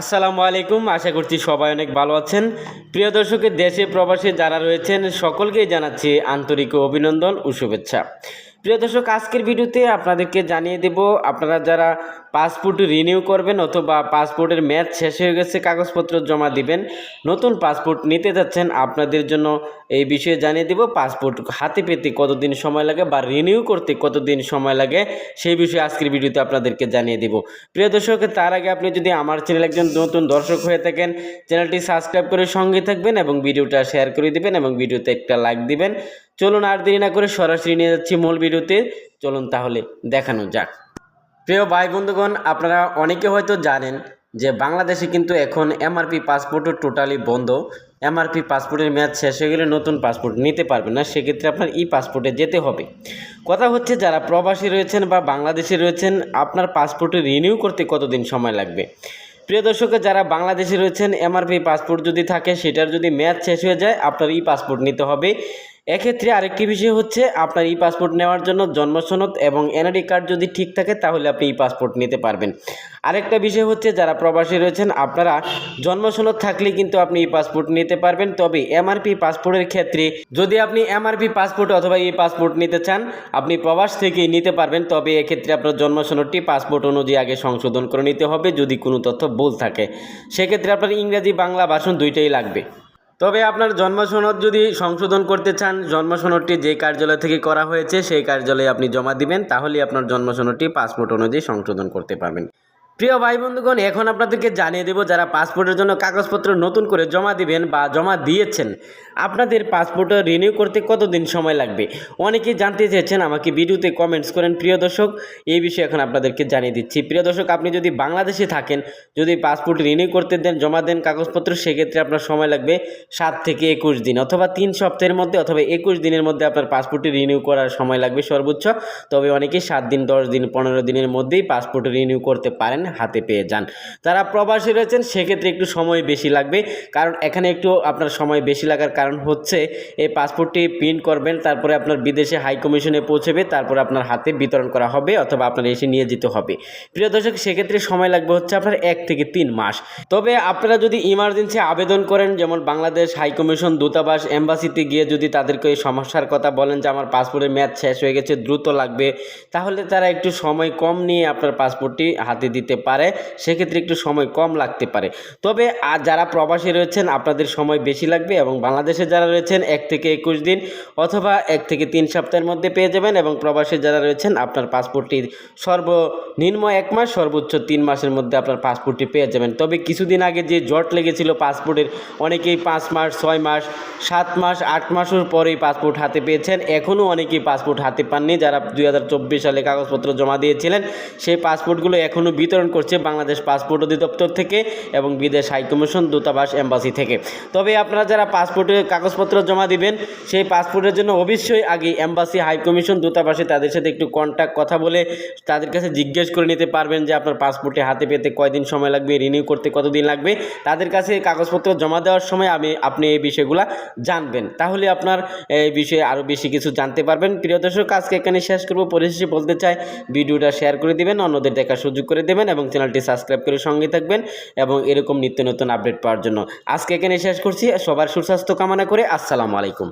আসসালামু আলাইকুম, আশা করছি সবাই অনেক ভালো আছেন। প্রিয় দর্শকের দেশে প্রবাসে যারা রয়েছেন, সকলকেই জানাচ্ছি আন্তরিক অভিনন্দন ও শুভেচ্ছা। প্রিয় দর্শক, আজকের ভিডিওতে আপনাদেরকে জানিয়ে দেব, আপনারা যারা পাসপোর্ট রিনিউ করবেন অথবা পাসপোর্টের ম্যাচ শেষ হয়ে গেছে, কাগজপত্র জমা দিবেন, নতুন পাসপোর্ট নিতে যাচ্ছেন, আপনাদের জন্য এই বিষয়ে জানিয়ে দেব পাসপোর্ট, হাতে পেতে কতদিন সময় লাগে বা রিনিউ করতে কতদিন সময় লাগে, সেই বিষয়ে আজকের ভিডিওতে আপনাদেরকে জানিয়ে দেব। প্রিয় দর্শক, তার আগে আপনি যদি আমার চ্যানেল একজন নতুন দর্শক হয়ে থাকেন চ্যানেলটি সাবস্ক্রাইব করে সঙ্গে থাকবেন এবং ভিডিওটা শেয়ার করে দিবেন এবং ভিডিওতে একটা লাইক দিবেন। চলুন আর দেরি না করে সরাসরি নিয়ে যাচ্ছি মূল ভিডিওতে। চলুন তাহলে দেখানো যাক। প্রিয় ভাই বন্ধুগণ, আপনারা অনেকে হয়তো জানেন যে বাংলাদেশে কিন্তু এখন এমআরপি পাসপোর্টও টোটালি বন্ধ। এমআরপি পাসপোর্টের মেয়াদ শেষ হয়ে গেলে নতুন পাসপোর্ট নিতে পারবেন না, সেক্ষেত্রে আপনার ই পাসপোর্টে যেতে হবে। কথা হচ্ছে যারা প্রবাসী রয়েছেন বা বাংলাদেশে রয়েছেন, আপনার পাসপোর্টে রিনিউ করতে কতদিন সময় লাগবে? প্রিয় দর্শকের যারা বাংলাদেশে রয়েছেন এমআরপি পাসপোর্ট যদি থাকে, সেটার যদি মেয়াদ শেষ হয়ে যায়, আপনার ই পাসপোর্ট নিতে হবে। এক্ষেত্রে আরেকটি বিষয় হচ্ছে আপনার ই পাসপোর্ট নেওয়ার জন্য জন্মসনদ এবং এনআইডি কার্ড যদি ঠিক থাকে, তাহলে আপনি ই পাসপোর্ট নিতে পারবেন। আরেকটা বিষয় হচ্ছে যারা প্রবাসী রয়েছেন, আপনারা জন্মসনদ থাকলে কিন্তু আপনি ই পাসপোর্ট নিতে পারবেন। তবে এমআরপি পাসপোর্টের ক্ষেত্রে যদি আপনি এমআরপি পাসপোর্ট অথবা ই পাসপোর্ট নিতে চান, আপনি প্রবাস থেকেই নিতে পারবেন। তবে এক্ষেত্রে আপনার জন্মসনদটি পাসপোর্ট অনুযায়ী আগে সংশোধন করে নিতে হবে যদি কোনো তথ্য ভুল থাকে। সেক্ষেত্রে আপনার ইংরেজি, বাংলা ভাষণ দুইটাই লাগবে। তবে আপনার জন্মসনদ যদি সংশোধন করতে চান, জন্মসনদটি যে কার্যালয় থেকে করা হয়েছে, সেই কার্যালয়ে আপনি জমা দিবেন, তাহলেই আপনার জন্মসনদটি, পাসপোর্ট অনুযায়ী সংশোধন করতে পারবেন। প্রিয় ভাই বন্ধুগণ, এখন আপনাদেরকে জানিয়ে দেব যারা পাসপোর্টের জন্য কাগজপত্র নতুন করে জমা দিবেন বা জমা দিয়েছেন, আপনাদের পাসপোর্ট রিনিউ করতে কতদিন সময় লাগবে? অনেকেই জানতে চেয়েছেন, আমাকে ভিডিওতে কমেন্টস করেন। প্রিয় দর্শক, এই বিষয়ে এখন আপনাদেরকে জানিয়ে দিচ্ছি। প্রিয় দর্শক, আপনি যদি বাংলাদেশে থাকেন, যদি পাসপোর্ট রিনিউ করতে দেন, জমা দেন কাগজপত্র, সেক্ষেত্রে আপনার সময় লাগবে সাত থেকে একুশ দিন অথবা তিন সপ্তাহের মধ্যে অথবা একুশ দিনের মধ্যে আপনার পাসপোর্টটি রিনিউ করার সময় লাগবে সর্বোচ্চ। তবে অনেকেই সাত দিন, দশ দিন, পনেরো দিনের মধ্যেই পাসপোর্ট রিনিউ করতে পারেন। হাতে পেয়ে যান। যারা প্রবাসী রয়েছেন, সেক্ষেত্রে একটু সময় বেশি লাগবে। কারণ এখানে একটু আপনার সময় বেশি লাগার কারণ হচ্ছে, এই পাসপোর্টটি প্রিন্ট করবেন, তারপরে আপনার বিদেশে হাই কমিশনে পৌঁছবে, তারপরে আপনার হাতে বিতরণ করা হবে অথবা আপনার এসে নিয়ে যেতে হবে। প্রিয় দর্শক, সেক্ষেত্রে সময় লাগবে হচ্ছে আপনার এক থেকে তিন মাস। তবে আপনারা যদি ইমার্জেন্সি আবেদন করেন, যেমন বাংলাদেশ হাই কমিশন দূতাবাস এম্বাসিতে গিয়ে যদি তাদেরকে এই সমস্যার কথা বলেন যে, আমার পাসপোর্টের মেয়াদ শেষ হয়ে গেছে, দ্রুত লাগবে, তাহলে তারা একটু সময় কম নিয়ে আপনার পাসপোর্টটি হাতে দিতে পারে, সেক্ষেত্রে একটু সময় কম লাগতে পারে। তবে আর যারা প্রবাসী রয়েছেন, আপনাদের সময় বেশি লাগবে এবং বাংলাদেশে যারা রয়েছেন, এক থেকে একুশ দিন অথবা এক থেকে তিন সপ্তাহের মধ্যে পেয়ে যাবেন এবং প্রবাসী যারা রয়েছেন, আপনার পাসপোর্টটি সর্বনিম্ন এক মাস, সর্বোচ্চ তিন মাসের মধ্যে আপনার পাসপোর্টটি পেয়ে যাবেন। তবে কিছুদিন আগে যে জট লেগেছিল পাসপোর্টের, অনেকেই পাঁচ মাস, ছয় মাস, সাত মাস, আট মাসের পরেই পাসপোর্ট হাতে পেয়েছেন। এখনও অনেকেই পাসপোর্ট হাতে পাননি। যারা দুই হাজার চব্বিশ সালে কাগজপত্র জমা দিয়েছিলেন, সেই পাসপোর্টগুলো এখনও বিতরণ করছে বাংলাদেশ পাসপোর্ট অধিদপ্তর থেকে এবং বিদেশ হাইকমিশন দূতাবাস এম্বাসি থেকে। তবে আপনারা যারা পাসপোর্টের কাগজপত্র জমা দিবেন, সেই পাসপোর্টের জন্য অবশ্যই আগে এম্বাসি হাইকমিশন দূতাবাসে তাদের সাথে একটু কন্ট্যাক্ট কথা বলে তাদের কাছে জিজ্ঞেস করে নিতে পারবেন যে আপনার পাসপোর্টে হাতে পেতে কয়দিন সময় লাগবে রিনিউ করতে কতদিন লাগবে। তাদের কাছে কাগজপত্র জমা দেওয়ার সময় আমি, আপনি এই বিষয়গুলো জানবেন। তাহলে আপনার এই বিষয়ে আরও বেশি কিছু জানতে পারবেন। প্রিয় দর্শক, আজকে এখানে শেষ করব। পরিশেষে বলতে চাই, ভিডিওটা শেয়ার করে দিবেন, অন্যদের দেখার সুযোগ করে দেবেন এবং চ্যানেলটি সাবস্ক্রাইব করে সঙ্গে থাকবেন এবং এরকম নিত্য নতুন আপডেট পাওয়ার জন্য। আজকে এখানে শেষ করছি। সবার সুস্বাস্থ্য কামনা করে আসসালামু আলাইকুম।